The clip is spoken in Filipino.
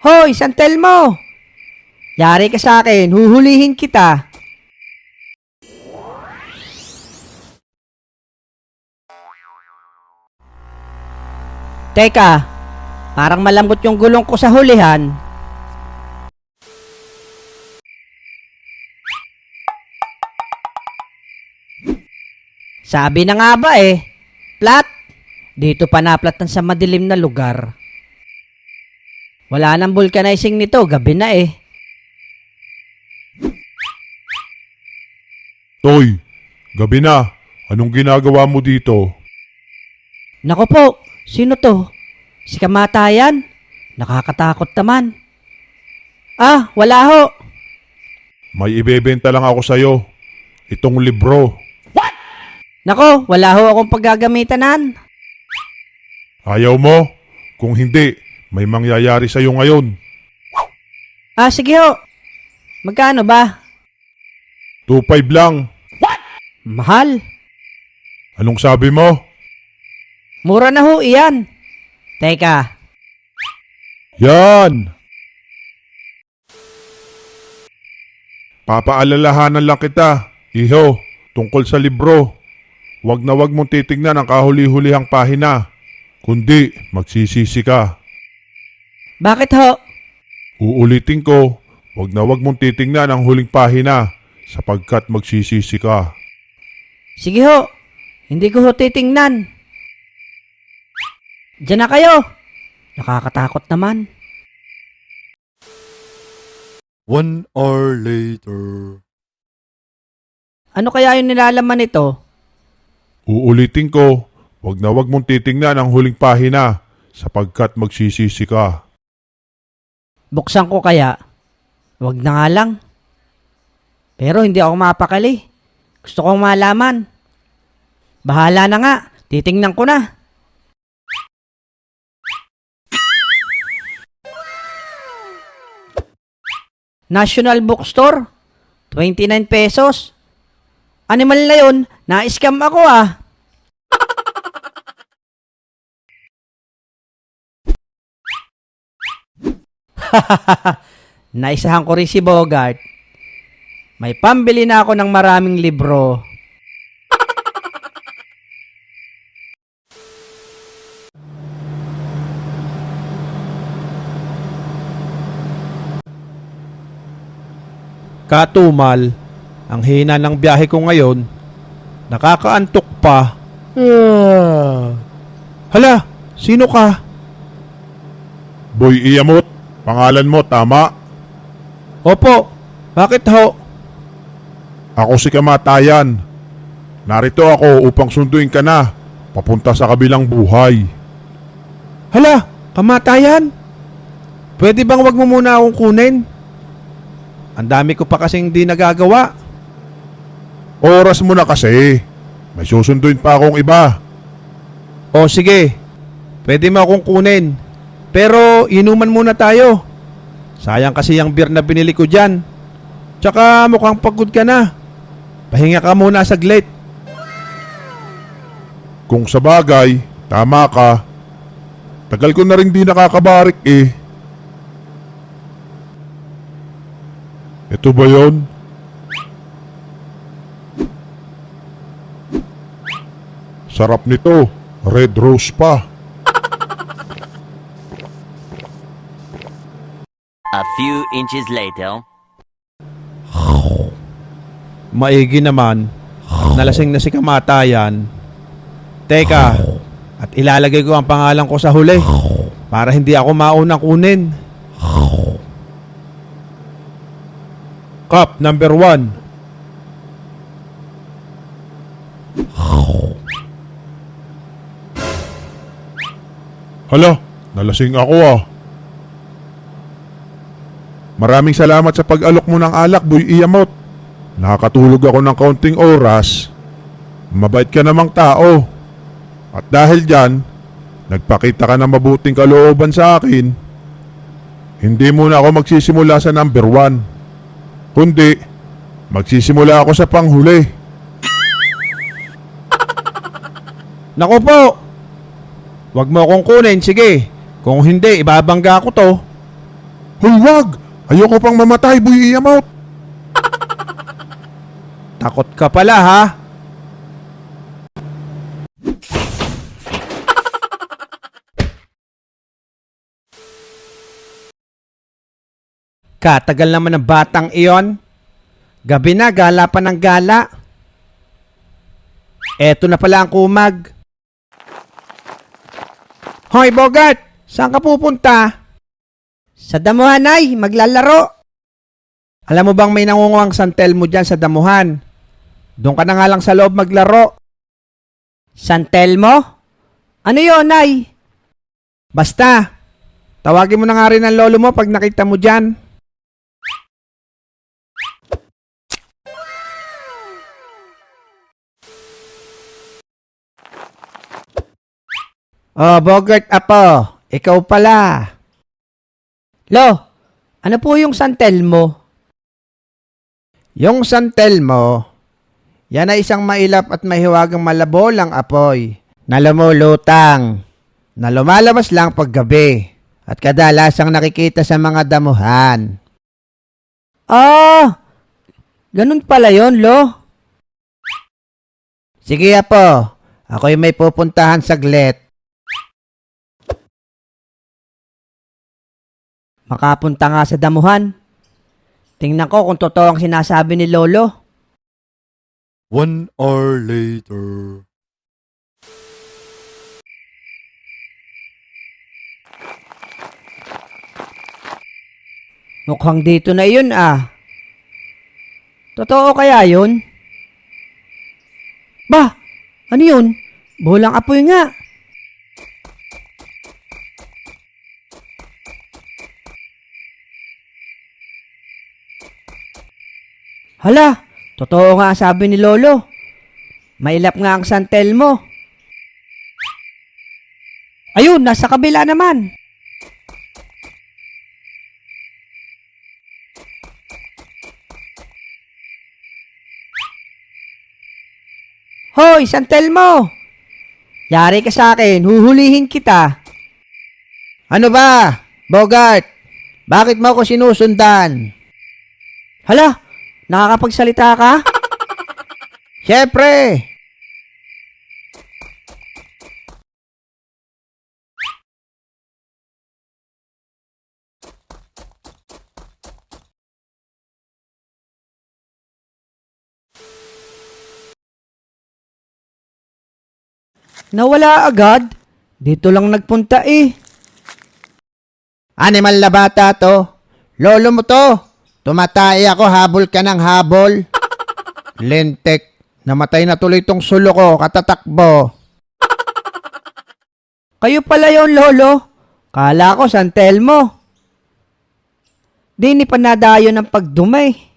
Hoy, Santel mo! Yari ka sa akin, huhulihin kita. Teka, parang malambot yung gulong ko sa hulihan. Sabi na nga ba eh, plat. Dito pa naplatan sa madilim na lugar. Wala nang vulcanizing nito, gabi na eh. Toy, gabi na. Anong ginagawa mo dito? Nako po, sino to? Si kamatayan? Nakakatakot naman. Ah, wala ho. May ibebenta lang ako sa'yo. Itong libro. Nako, wala ho akong paggagamitan Ayaw mo? Kung hindi, may mangyayari sa'yo ngayon. Ah, sige ho. Magkano ba? 2.5 lang. Mahal. Anong sabi mo? Mura na ho iyan. Teka, Yan! Papaalalahanan lang kita, iho, tungkol sa libro. Huwag na huwag mong titignan ang kahuli-hulihang pahina. Kundi, magsisisi ka. Bakit ho? Uulitin ko, huwag na huwag mong titignan ang huling pahina sapagkat magsisisi ka. Sige ho. Hindi ko ho titingnan. Diyan na kayo. Nakakatakot naman. One hour later. Ano kaya yung nilalaman nito? Uulitin ko, huwag na huwag mong titignan ang huling pahina sapagkat magsisisi ka. Buksan ko kaya? Wag na nga lang. Pero hindi ako mapakali. Gusto kong malaman. Bahala na nga. Titingnan ko na. National Bookstore. 29 pesos. Animal na yun. Na-scam ako ah. Naisahan ko rin si Bogart. May pambili na ako ng maraming libro. Katumal, ang hina ng biyahe ko ngayon, nakakaantok pa. Ah. Hala, sino ka? Boy Iyamot, pangalan mo tama? Opo, bakit ho? Ako si Kamatayan. Narito ako upang sunduin ka na papunta sa kabilang buhay. Hala, kamatayan? Pwede bang wag mo muna akong kunin? Ang dami ko pa kasing di nagagawa. Oras mo na kasi. May susunduin pa akong iba. O sige, pwede mo akong kunin. Pero inuman muna tayo. Sayang kasi yung beer na binili ko dyan. Tsaka mukhang pagod ka na. Pahinga ka muna saglit. Kung sa bagay, tama ka. Tagal ko na rin di nakakabarik eh. Ito ba yon? Sarap nito. Red rose pa. Few inches later. Maigi naman. Nalasing na si kamatayan. Teka, at ilalagay ko ang pangalan ko sa huli para hindi ako maunang kunin. Cup number one. Hala, nalasing ako ah. Maraming salamat sa pag-alok mo ng alak, Boy Iyamot. Nakakatulog ako ng kaunting oras. Mabait ka namang tao. At dahil dyan, nagpakita ka ng mabuting kalooban sa akin. Hindi muna ako magsisimula sa number one. Kundi, magsisimula ako sa panghuli. Nako po! Huwag mo akong kunin, sige. Kung hindi, ibabangga ko to. Hoy, wag! Ayoko pang mamatay, Boy Iyamot! Takot ka pala ha? Katagal naman ng batang iyon. Gabi na, gala pa ng gala. Eto na pala ang kumag. Hoy, Bogart! Saan ka pupunta? Sa damuhan ay, maglalaro. Alam mo bang may nangunguang santel mo dyan sa damuhan? Doon ka na nga lang sa loob maglaro. San Telmo? Ano yon ay? Basta, tawagin mo na nga rin ang lolo mo pag nakita mo dyan. Oh, Bogart Apo, ikaw pala. Lo, ano po yung San Telmo? Yung santel mo, yan ay isang mailap at mahiwagang malabo lang apoy na lumulutang na lumalabas lang paggabi at kadalasang nakikita sa mga damuhan. Ah, ganun pala yon Lo. Sige apo, ako'y may pupuntahan saglit. Makapunta nga sa damuhan. Tingnan ko kung totoo ang sinasabi ni Lolo. One hour later. Mukhang dito na yun ah. Totoo kaya yun? Ba, ano yun? Bulang apoy nga. Hala, totoo nga sabi ni Lolo. Mailap nga ang San Telmo. Ayun, nasa kabila naman. Hoy, San Telmo! Yari ka sa akin, huhulihin kita. Ano ba? Bogart, bakit mo ako sinusundan? Hala, nakakapagsalita ka? Siyempre! Nawala agad? Dito lang nagpunta eh. Animal na bata to. Lolo mo to. Tumatay ako, habol ka ng habol. Lentek, namatay na tuloy tong sulo ko, katatakbo. Kayo pala yon lolo. Kala ko San Telmo. Di ni panadayo ng pagdumay.